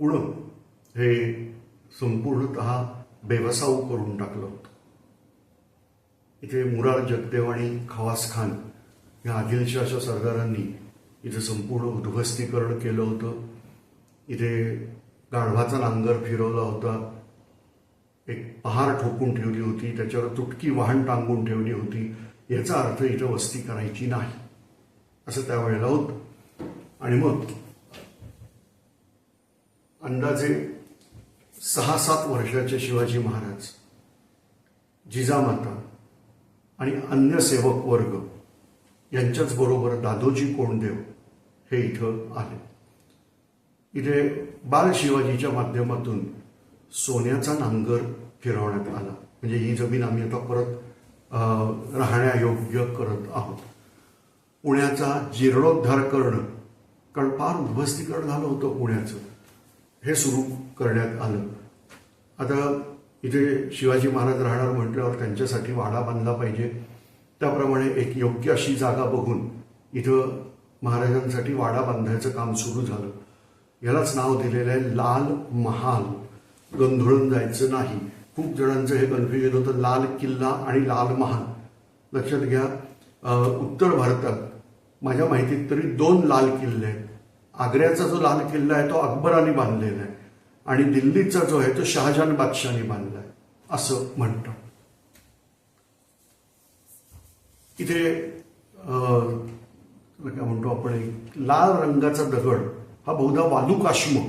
पुणं हे संपूर्णत बेवसाऊ करून टाकलं होतं. इथे मुरार जगदेव आणि खवास खान या आदिलशाच्या सरदारांनी इथे संपूर्ण उद्ध्वस्तीकरण केलं होतं. इथे गाढवाचा नांगर फिरवला होता. एक पहार ठोकून ठेवली होती. त्याच्यावर तुटकी वाहन टांगून ठेवली होती. याचा अर्थ इथं वस्ती करायची नाही. असं त्यावेळेला होतं. आणि मग अंदाजे सहा सात वर्षाचे शिवाजी महाराज जिजामाता आणि अन्य सेवक वर्ग यांच्याच बरोबर दादोजी कोंडदेव हे इथं आले. इथे बाल शिवाजीच्या माध्यमातून सोन्याचा नांगर फिरवण्यात आला. म्हणजे ही जमीन आम्ही आता परत राहण्यायोग्य करत आहोत. पुण्याचा जीर्णोद्धार करणं कारण फार उद्ध्वस्तीकरण झालं होतं पुण्याचं. हे सुरू करण्यात आलं. आता इथे शिवाजी महाराज राहणार म्हटल्यावर त्यांच्यासाठी वाडा बांधला पाहिजे. त्याप्रमाणे एक योग्य अशी जागा बघून इथं महाराजांसाठी वाडा बांधायचं काम सुरू झालं. यालाच नाव दिलेलं आहे लाल महाल. गंधळून जायचं नाही. खूप जणांचं हे कन्फ्युजन होतं लाल किल्ला आणि लाल महाल. लक्षात घ्या उत्तर भारतात माझ्या माहितीत तरी दोन लाल किल्ले आहेत. आग्र्याचा जो लाल किल्ला आहे तो अकबराने बांधलेला आहे आणि दिल्लीचा जो आहे तो शहाजहान बादशाने बांधला आहे असं म्हणतात इथे काय म्हणतो आपण एक लाल रंगाचा दगड हा बहुधा वालू काश्म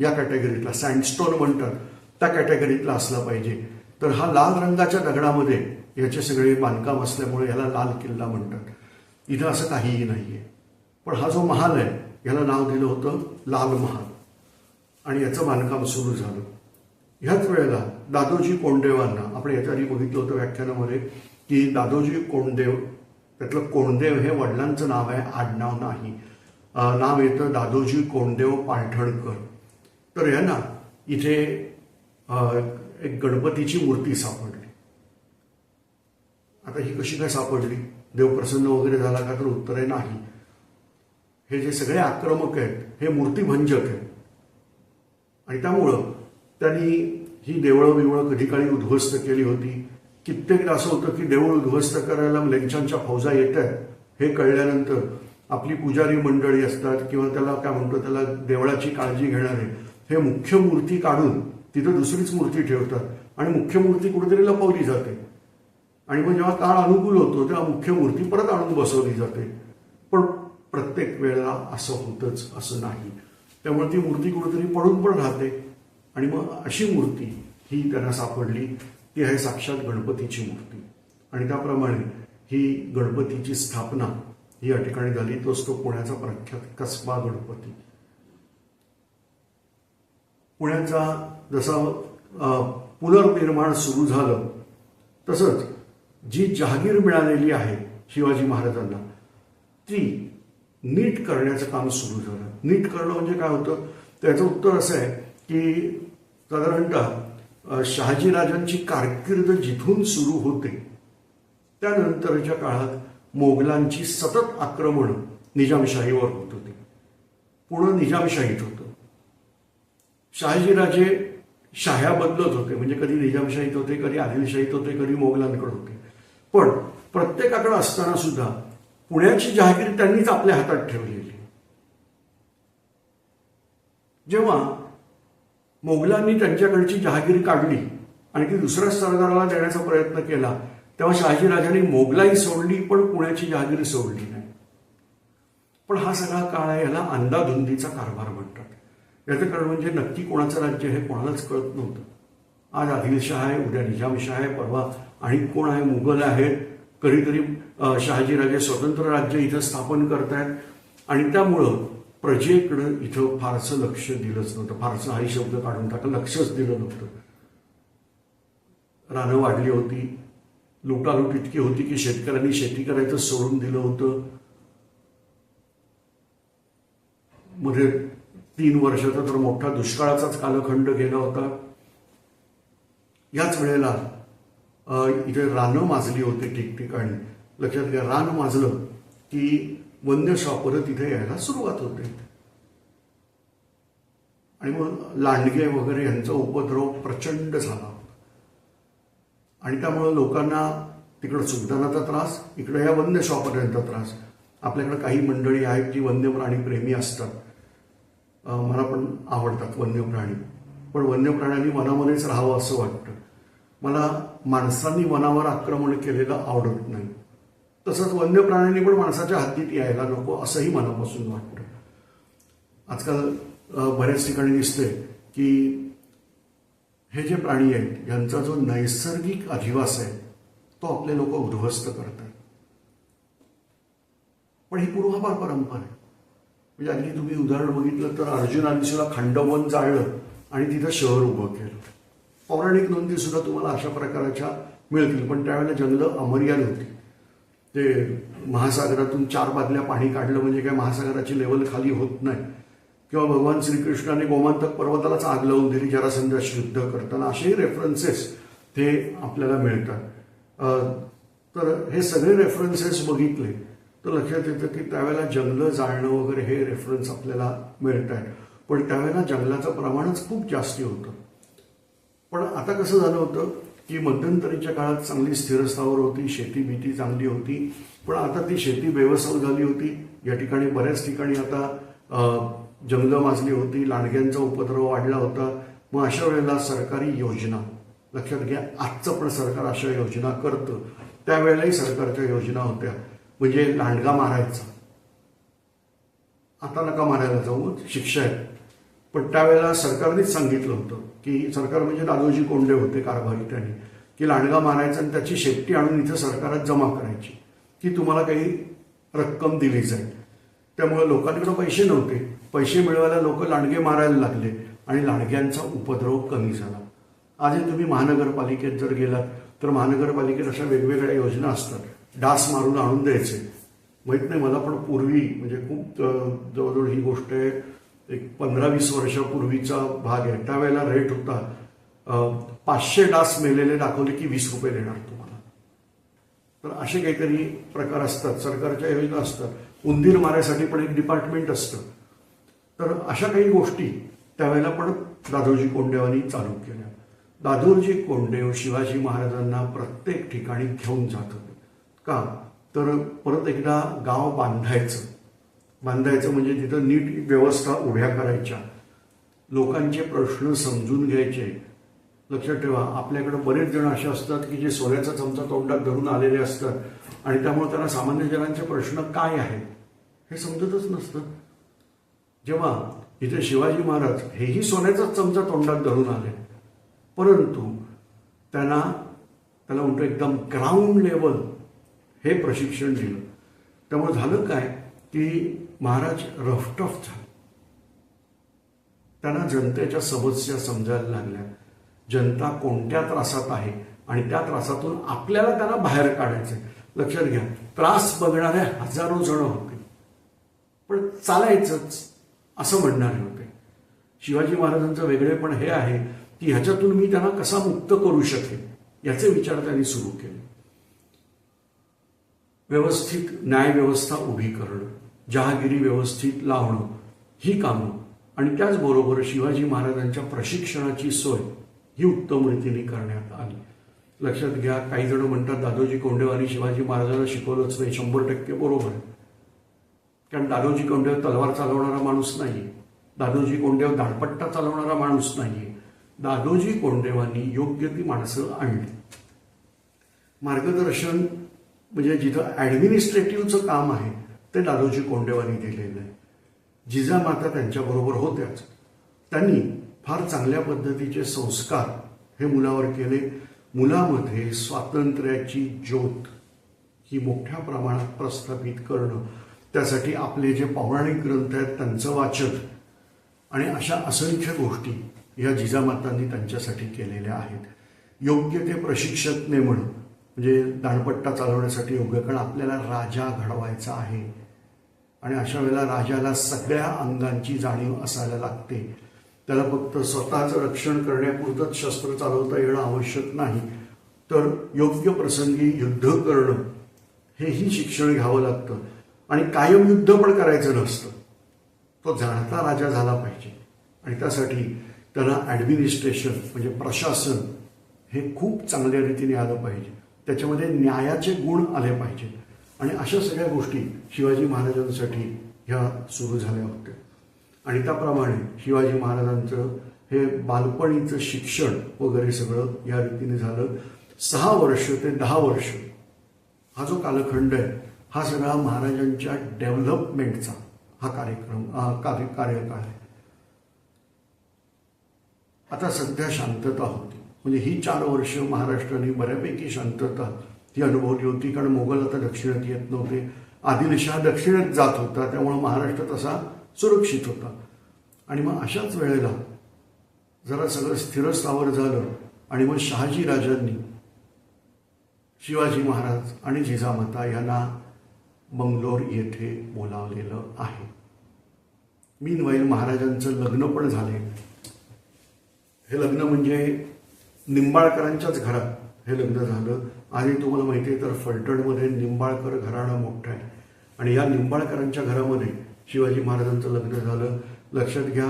या कॅटेगरीतला सँडस्टोन म्हणतात त्या कॅटेगरीतला असला पाहिजे. तर हा लाल रंगाच्या दगडामध्ये याचे सगळे बांधकाम असल्यामुळे याला लाल किल्ला म्हणतात. इथं असं काहीही नाहीये. पण हा जो महाल आहे याला नाव दिलं होतं लाल महाल. आणि याचं बांधकाम सुरू झालं. ह्याच वेळेला दादोजी कोंडदेवांना आपण याच्या आधी बघितलं होतं व्याख्यानामध्ये की दादोजी कोंडदेव त्यातलं कोंडदेव हे वडिलांचं नाव आहे आडनाव नाही. नाव येतं दादोजी कोंडदेव पालठणकर तर यांना इथे एक गणपतीची मूर्ती सापडली. आता ही कशी काय सापडली? देव प्रसन्न वगैरे झाला का तर उत्तर आहे नाही. हे जे सगळे आक्रमक आहेत हे मूर्तीभंजक आहेत. आणि त्यामुळं त्यांनी ही देवळं बिवळं कधी काळी उद्ध्वस्त केली होती. कित्येकदा असं होतं की देऊळ उद्ध्वस्त करायला लेंचांच्या फौजा येत आहेत हे कळल्यानंतर आपली पुजारी मंडळी असतात किंवा त्याला काय म्हणतो त्याला देवळाची काळजी घेणारे हे मुख्य मूर्ती काढून तिथं दुसरीच मूर्ती ठेवतात. आणि मुख्य मूर्ती कुठेतरी लपवली जाते. आणि मग जेव्हा काळ अनुकूल होतो तेव्हा मुख्य मूर्ती परत आणून बसवली जाते. पण प्रत्येक वेळेला असं होतच असं नाही. त्यामुळे ती मूर्ती कुठेतरी पडून पण राहते. आणि मग अशी मूर्ती ही त्यांना सापडली ती आहे साक्षात गणपतीची मूर्ती. आणि त्याप्रमाणे ही गणपतीची स्थापना ही या ठिकाणी झाली तोच तो पुण्याचा प्रख्यात कसबा गणपती. पुण्याचा जसा पुनर्निर्माण सुरू झालं तसंच जी जहागीर मिळालेली आहे शिवाजी महाराजांना ती नीट करण्याचं काम सुरू झालं नीट करणं म्हणजे काय होतं? त्याचं उत्तर असं आहे की साधारणतः शहाजीराजांची कारकीर्द जिथून सुरू होते त्यानंतरच्या काळात मोगलांची सतत आक्रमण निजामशाहीवर होत होती. पूर्ण निजामशाहीत होतं. शहाजीराजे शाह्या बदलत होते म्हणजे कधी निजामशाहीत होते कधी आदिलशाहीत होते कधी मोगलांकडे होते. पण प्रत्येकाकडे असताना सुद्धा पुण्याची जहागीर त्यांनीच आपल्या हातात ठेवलेली. जेव्हा मोगलांनी त्यांच्याकडची जहागीर काढली आणि ती दुसऱ्या सरदाराला देण्याचा प्रयत्न केला तेव्हा शहाजीराजांनी मोगलाई सोडली पण पुण्याची जहागीर सोडली नाही. पण हा सगळा काळ आहे याला अंदाधुंदीचा कारभार म्हणतात. याचं कारण म्हणजे नक्की कोणाचं राज्य हे कोणालाच कळत नव्हतं. आज आदिलशाह आहे उद्या निजामशाह आहे परवा आणि कोण आहे मुघल आहेत कधीतरी शहाजीराजे स्वतंत्र राज्य इथं स्थापन करतायत. आणि त्यामुळं प्रजेकडं इथं फारसं लक्ष दिलंच नव्हतं. फारसं हाही शब्द काढून टाका लक्षच दिलं नव्हतं. रानं वाढली होती. लुटालूट इतकी होती की शेतकऱ्यांनी शेती करायचं सोडून दिलं होतं. मध्ये तीन वर्षाचा तर मोठा दुष्काळाचाच कालखंड गेला होता. याच वेळेला इथे रानं माजली होती ठिकठिकाणी. लक्षात घ्या रान माजलं की वन्य श्वापरं तिथे यायला सुरुवात होते. आणि मग लांडगे वगैरे यांचा उपद्रव प्रचंड झाला आणि त्यामुळं लोकांना तिकडं सुलतानाचा त्रास इकडं या वन्य शॉपर्यंत त्रास. आपल्याकडे काही मंडळी आहेत जी वन्य प्राणी प्रेमी असतात. मला पण आवडतात वन्य प्राणी. पण वन्य प्राण्यांनी मनामध्येच राहावं असं वाटतं. मला माणसांनी वनावर आक्रमण केलेलं आवडत नाही. तसंच वन्य प्राण्यांनी पण माणसाच्या हद्दीत यायला नको असंही मनापासून वाटतं. आजकाल बऱ्याच ठिकाणी दिसतंय की हे जे प्राणी आहेत यांचा जो नैसर्गिक अधिवास आहे तो आपले लोक उद्ध्वस्त करतात. पण ही पूर्वापार परंपरा आहे. म्हणजे अगदी तुम्ही उदाहरण बघितलं तर अर्जुनाने सुद्धा खंडवन जाळलं आणि तिथं शहर उभं केलं. पौराणिक नोंदी सुद्धा तुम्हाला अशा प्रकारच्या मिळतील. पण त्यावेळेला जंगलं अमर्याद होती. ते महासागरातून चार बादल्या पाणी काढलं म्हणजे काय महासागराची लेवल खाली होत नाही. किंवा भगवान श्रीकृष्णाने गोमांतक पर्वतालाच आग लावून दिली जरासंधाशी युद्ध करताना. असेही रेफरन्सेस ते आपल्याला मिळतात. तर हे सगळे रेफरन्सेस बघितले तर लक्षात येतं की त्यावेळेला जंगलं जाळणं वगैरे हे रेफरन्स आपल्याला मिळत आहेत पण त्यावेळेला जंगलाचं प्रमाणच खूप जास्ती होतं. पण आता कसं झालं होतं की मध्यंतरीच्या काळात चांगली स्थिरस्थावर होती शेती भीती चांगली होती पण आता ती शेती बेवसाव झाली होती. या ठिकाणी बऱ्याच ठिकाणी आता जंगलं माजली होती लांडग्यांचा उपद्रव वाढला होता. मग अशा वेळेला सरकारी योजना लक्षात घ्या आजचं पण सरकार अशा योजना करतं. त्यावेळेलाही सरकारच्या योजना होत्या. म्हणजे लांडगा मारायचा. आता नका मारायला जाऊ शिक्षा आहे. पण त्यावेळेला सरकारनेच सांगितलं होतं की सरकार म्हणजे दादोजी कोंडे होते कारभारी त्यांनी की लांडगा मारायचा आणि त्याची शेपटी आणून इथं सरकारात जमा करायची की तुम्हाला काही रक्कम दिली जाईल. त्यामुळे लोकांकडे पैसे नव्हते. पैसे मिळवायला लोक लांडगे मारायला लागले आणि लांडग्यांचा उपद्रव कमी झाला. आजही तुम्ही महानगरपालिकेत जर गेलात तर महानगरपालिकेत अशा वेगवेगळ्या योजना असतात. डास मारून आणून द्यायचे. माहीत नाही मला पण पूर्वी म्हणजे खूप जवळजवळ ही गोष्ट आहे एक पंधरा वीस वर्षापूर्वीचा भाग आहे. त्यावेळेला रेट होता पाचशे डास मेलेले दाखवले की वीस रुपये देणार तुम्हाला. तर असे काहीतरी प्रकार असतात सरकारच्या योजना असतात. उंदीर मारायसाठी पण एक डिपार्टमेंट असतं. तर अशा काही गोष्टी त्यावेळेला पण दादोजी कोंडेवानी चालू केल्या. दादोजी कोंडेव शिवाजी महाराजांना प्रत्येक ठिकाणी घेऊन जात होते. का? तर परत एकदा गाव बांधायचं. बांधायचं म्हणजे तिथं नीट व्यवस्था उभ्या करायच्या. लोकांचे प्रश्न समजून घ्यायचे. लक्षात ठेवा आपल्याकडे बरेच जण असे असतात की जे सोन्याचा चमचा तोंडात धरून आलेले असतात आणि त्यामुळे त्यांना सामान्य जनांचे प्रश्न काय आहेत? हे समजतच नसतं. जेव्हा इथे शिवाजी महाराज हेही सोन्याचाच चमचा तोंडात धरून आले परंतु त्यांना त्याला म्हणतो एकदम ग्राउंड लेवल हे प्रशिक्षण दिलं. त्यामुळे झालं काय की महाराज रफटफ झाले. त्यांना जनतेच्या समस्या समजायला लागल्या. जनता कोणत्या त्रासात आहे आणि त्या त्रासातून आपल्याला त्यांना बाहेर काढायचे लक्षात घ्या त्रास बघणारे हजारो जण होते. पण चालायचंच असं म्हणणारे होते. शिवाजी महाराजांचं वेगळेपण हे आहे की ह्याच्यातून मी त्यांना कसा मुक्त करू शकेन याचे विचार त्यांनी सुरू केले. व्यवस्थित न्यायव्यवस्था उभी करणं. जहागिरी व्यवस्थित लावणं ही कामं. आणि त्याचबरोबर शिवाजी महाराजांच्या प्रशिक्षणाची सोय ही उत्तम रीतीने करण्यात आली. लक्षात घ्या काही जण म्हणतात दादोजी कोंडेवानी शिवाजी महाराजांना शिकवलंच नाही शंभर टक्के बरोबर आहे. कारण दादोजी कोंडेव तलवार चालवणारा माणूस नाही दादोजी कोंडेव दाडपट्टा चालवणारा माणूस नाहीये. दादोजी कोंडेवांनी योग्य ती माणसं आणली. मार्गदर्शन म्हणजे जिथं ॲडमिनिस्ट्रेटिव्हचं काम आहे ते दादोजी कोंडेवानी दिलेलं आहे. जिजामाता त्यांच्याबरोबर होत्याच. त्यांनी फार चांगल्या पद्धतीचे संस्कार हे मुलावर केले. मुलामध्ये स्वातंत्र्याची ज्योत ही मोठ्या प्रमाणात प्रस्थापित करणं त्यासाठी आपले जे पौराणिक ग्रंथ आहेत त्यांचं वाचन आणि अशा असंख्य गोष्टी या जिजामातांनी त्यांच्यासाठी केलेल्या आहेत. योग्य ते प्रशिक्षक नेमणं म्हणजे दाणपट्टा चालवण्यासाठी योग्य कारण आपल्याला राजा घडवायचा आहे आणि अशा वेळेला राजाला सगळ्या अंगांची जाणीव असायला लागते. त्याला फक्त स्वतःचं रक्षण करण्यापुरतंच शस्त्र चालवता येणं आवश्यक नाही. तर योग्य प्रसंगी युद्ध करणं हेही शिक्षण घ्यावं लागतं. आणि कायम युद्ध पण करायचं नसतं. तो जाणता राजा झाला पाहिजे. आणि त्यासाठी त्याला ॲडमिनिस्ट्रेशन म्हणजे प्रशासन हे खूप चांगल्या रीतीने आलं पाहिजे. त्याच्यामध्ये न्यायाचे गुण आले पाहिजे आणि अशा सगळ्या गोष्टी शिवाजी महाराजांसाठी ह्या सुरू झाल्या होत्या. आणि त्याप्रमाणे शिवाजी महाराजांचं हे बालपणीचं शिक्षण वगैरे सगळं या रीतीने झालं. सहा वर्ष ते दहा वर्ष हा जो कालखंड आहे हा सगळा महाराजांच्या डेव्हलपमेंटचा हा कार्यक्रम हा कार्य कार्यकाळ आहे. आता सध्या शांतता होती. म्हणजे ही चार वर्ष महाराष्ट्राने बऱ्यापैकी शांतता ही अनुभवली होती कारण मोगल आता दक्षिणात येत नव्हते. आदिलशहा दक्षिणेत जात होता त्यामुळे महाराष्ट्र तसा सुरक्षित होता. आणि मग अशाच वेळेला जरा सगळं स्थिरस्थावर झालं आणि मग शहाजी राजांनी शिवाजी महाराज आणि जिजामाता यांना बंगलोर येथे बोलावलेलं आहे. मीनवाईल महाराजांचं लग्न पण झाले. हे लग्न म्हणजे निंबाळकरांच्याच घरात हे लग्न झालं. आणि तुम्हाला माहिती आहे तर फलटणमध्ये निंबाळकर घराणं मोठं आहे. आणि या निंबाळकरांच्या घरामध्ये शिवाजी महाराजांचं लग्न झालं. लक्षात घ्या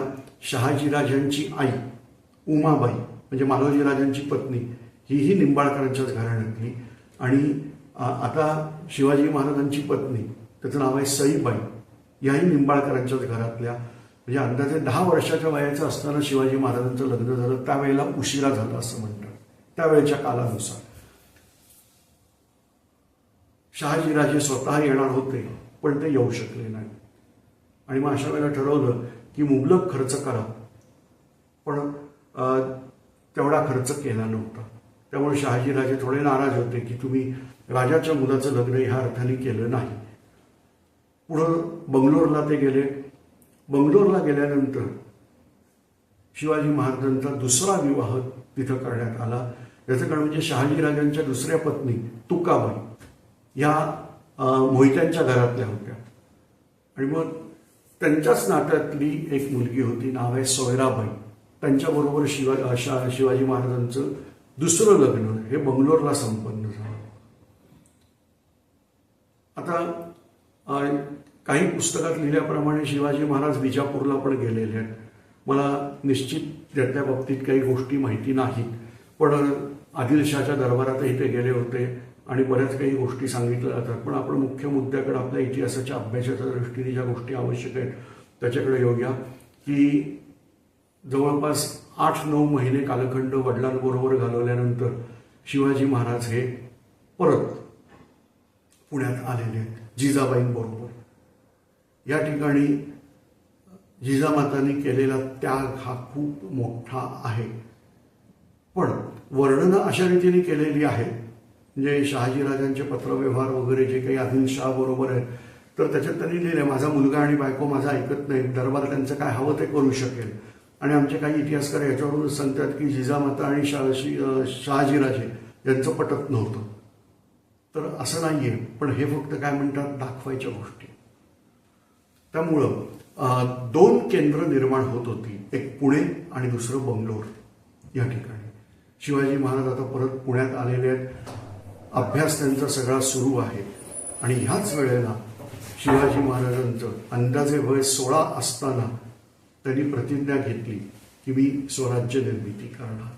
शहाजीराजांची आई उमाबाई म्हणजे मालोजी राजांची पत्नी हीही निंबाळकरांच्याच घराण्यातली. आणि आता शिवाजी महाराजांची पत्नी त्याचं नाव आहे सईबाई याही निंबाळकरांच्याच घरातल्या. म्हणजे अंदाजे दहा वर्षाच्या वयाचं असताना शिवाजी महाराजांचं लग्न झालं. त्यावेळेला उशिरा झालं असं म्हणतात. त्यावेळेच्या कालानुसार. शहाजीराजे स्वतः येणार होते पण ते येऊ शकले नाही. आणि मग अशा वेळेला ठरवलं की मुबलक खर्च करा. पण तेवढा खर्च केला नव्हता. त्यामुळे शहाजीराजे थोडे नाराज होते की तुम्ही राजाच्या मुलाचं लग्न ह्या अर्थाने केलं नाही. पुढं बंगलोरला ते गेले. बंगलोरला गेल्यानंतर शिवाजी महाराजांचा दुसरा विवाह तिथं करण्यात आला. याचं कारण म्हणजे शहाजीराजांच्या दुसऱ्या पत्नी तुकाबाई. या मोहित्यांच्या घरातल्या होत्या. आणि मग त्यांच्याच नात्यातली एक मुलगी होती नाव आहे सोयराबाई. त्यांच्याबरोबर शिवा शिवाजी महाराजांचं दुसरं लग्न हे बंगलोरला संपन्न झालं. आता काही पुस्तकात लिहिल्याप्रमाणे शिवाजी महाराज विजापूरला पण गेलेले आहेत. मला निश्चित त्याच्या बाबतीत काही गोष्टी माहिती नाहीत. पण आदिलशहाच्या दरबारातही ते गेले होते. आणि बऱ्याच काही गोष्टी सांगितल्या जातात. पण आपण मुख्य मुद्द्याकडे आपल्या इतिहासाच्या अभ्यासाच्या दृष्टीने ज्या गोष्टी आवश्यक आहेत त्याच्याकडे येऊया. की जवळपास आठ नऊ महिने कालखंड वडिलांबरोबर घालवल्यानंतर शिवाजी महाराज हे परत पुण्यात आलेले आहेत जिजाबाईंबरोबर या ठिकाणी जिजामातांनी केलेला त्याग हा खूप मोठा आहे. पण वर्णनं अशा रीतीने केलेली आहेत म्हणजे शहाजीराजांचे पत्रव्यवहार वगैरे जे काही आदिलशाह बरोबर आहेत तर त्याच्यात त्यांनी लिहिले माझा मुलगा आणि बायको माझा ऐकत नाही दरबार त्यांचं काय हवं ते करू शकेल. आणि आमचे काही इतिहासकार याच्यावरून सांगतात की जिजामाता आणि शाह शहाजीराजे यांचं पटत नव्हतं. तर असं नाहीये पण हे फक्त काय म्हणतात दाखवायच्या गोष्टी. त्यामुळं दोन केंद्र निर्माण होत होती एक पुणे आणि दुसरं बंगलोर या ठिकाणी. शिवाजी महाराज आता परत पुण्यात आलेले आहेत. अभ्यास त्यांचा सगळा सुरू आहे. आणि ह्याच वेळेला शिवाजी महाराजांचं अंदाजे वय सोळा असताना त्यांनी प्रतिज्ञा घेतली की मी स्वराज्य निर्मिती करणार.